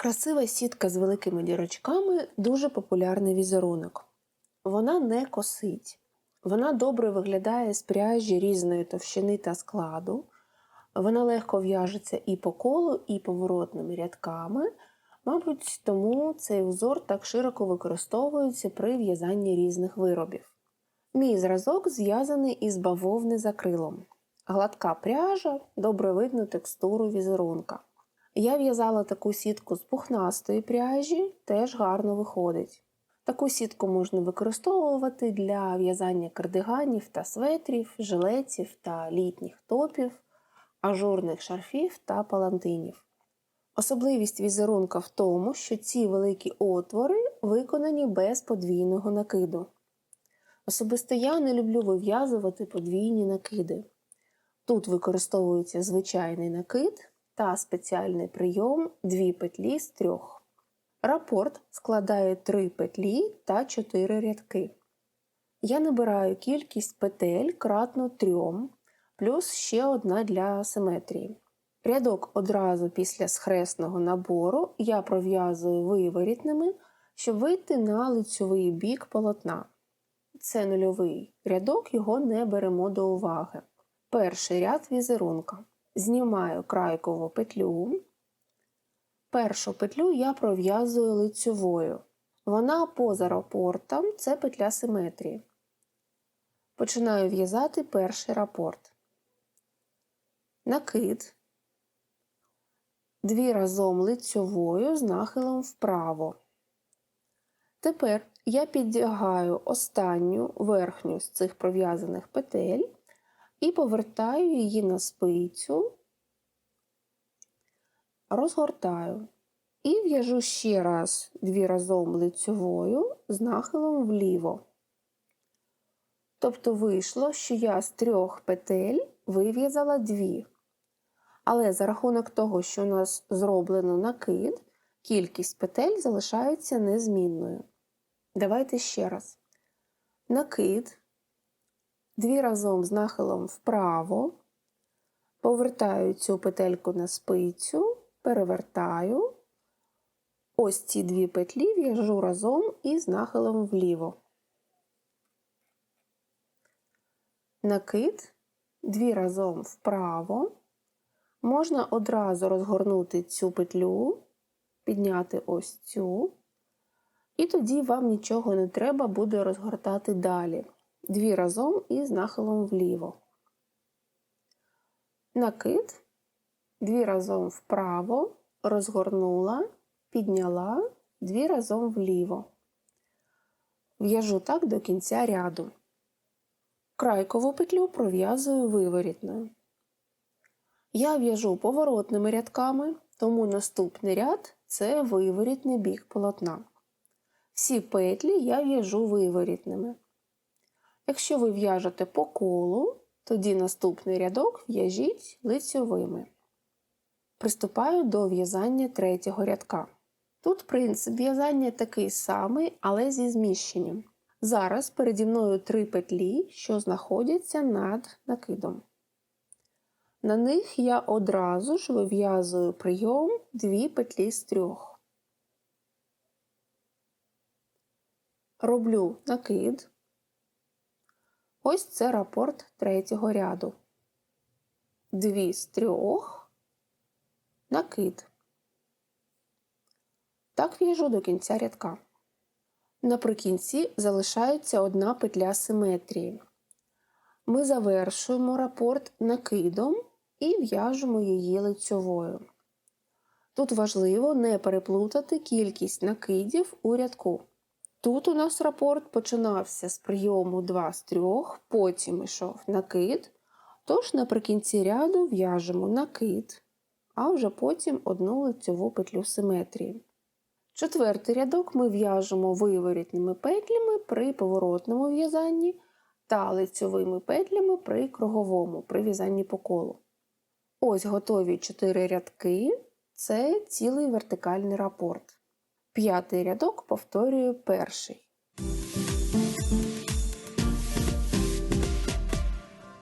Красива сітка з великими дірочками дуже популярний візерунок. Вона не косить. Вона добре виглядає з пряжі різної товщини та складу. Вона легко в'яжеться і по колу, і поворотними рядками. Мабуть, тому цей узор так широко використовується при в'язанні різних виробів. Мій зразок зв'язаний із бавовни за крилом. Гладка пряжа, добре видно текстуру візерунка. Я в'язала таку сітку з пухнастої пряжі, теж гарно виходить. Таку сітку можна використовувати для в'язання кардиганів та светрів, жилетів та літніх топів, ажурних шарфів та палантинів. Особливість візерунка в тому, що ці великі отвори виконані без подвійного накиду. Особисто я не люблю вив'язувати подвійні накиди. Тут використовується звичайний накид та спеціальний прийом дві петлі з трьох. Рапорт складає 3 петлі та 4 рядки. Я набираю кількість петель кратно 3, плюс ще одна для симетрії. Рядок одразу після схресного набору я пров'язую виворітними, щоб вийти на лицьовий бік полотна. Це нульовий рядок, його не беремо до уваги. Перший ряд візерунка. Знімаю крайкову петлю. Першу петлю я пров'язую лицьовою. Вона поза рапортом це петля симетрії. Починаю в'язати перший рапорт. Накид. Дві разом лицьовою з нахилом вправо. Тепер я піддягаю останню верхню з цих пров'язаних петель і повертаю її на спицю, розгортаю і в'яжу ще раз дві разом лицьовою з нахилом вліво. Тобто вийшло, що я з трьох петель вив'язала дві. Але за рахунок того, що у нас зроблено накид, кількість петель залишається незмінною. Давайте ще раз. Накид, дві разом з нахилом вправо, повертаю цю петельку на спицю, перевертаю. Ось ці дві петлі в'яжу разом із нахилом вліво. Накид, дві разом вправо. Можна одразу розгорнути цю петлю, підняти ось цю, і тоді вам нічого не треба буде розгортати далі. Дві разом із нахилом вліво. Накид, дві разом вправо, розгорнула, підняла, дві разом вліво. В'яжу так до кінця ряду. Крайкову петлю пров'язую виворітною. Я в'яжу поворотними рядками, тому наступний ряд це виворітний бік полотна. Всі петлі я в'яжу виворітними. Якщо ви в'яжете по колу, тоді наступний рядок в'яжіть лицьовими. Приступаю до в'язання третього рядка. Тут принцип в'язання такий самий, але зі зміщенням. Зараз переді мною три петлі, що знаходяться над накидом. На них я одразу ж вив'язую прийом дві петлі з трьох. Роблю накид. Ось це рапорт третього ряду. Дві з трьох, накид. Так в'яжу до кінця рядка. Наприкінці залишається одна петля симетрії. Ми завершуємо рапорт накидом і в'яжемо її лицьовою. Тут важливо не переплутати кількість накидів у рядку. Тут у нас рапорт починався з прийому 2 з 3, потім йшов накид, тож наприкінці ряду в'яжемо накид, а вже потім одну лицьову петлю симетрії. Четвертий рядок ми в'яжемо виворітними петлями при поворотному в'язанні та лицьовими петлями при круговому при в'язанні по колу. Ось готові 4 рядки це цілий вертикальний рапорт. П'ятий рядок повторюю перший.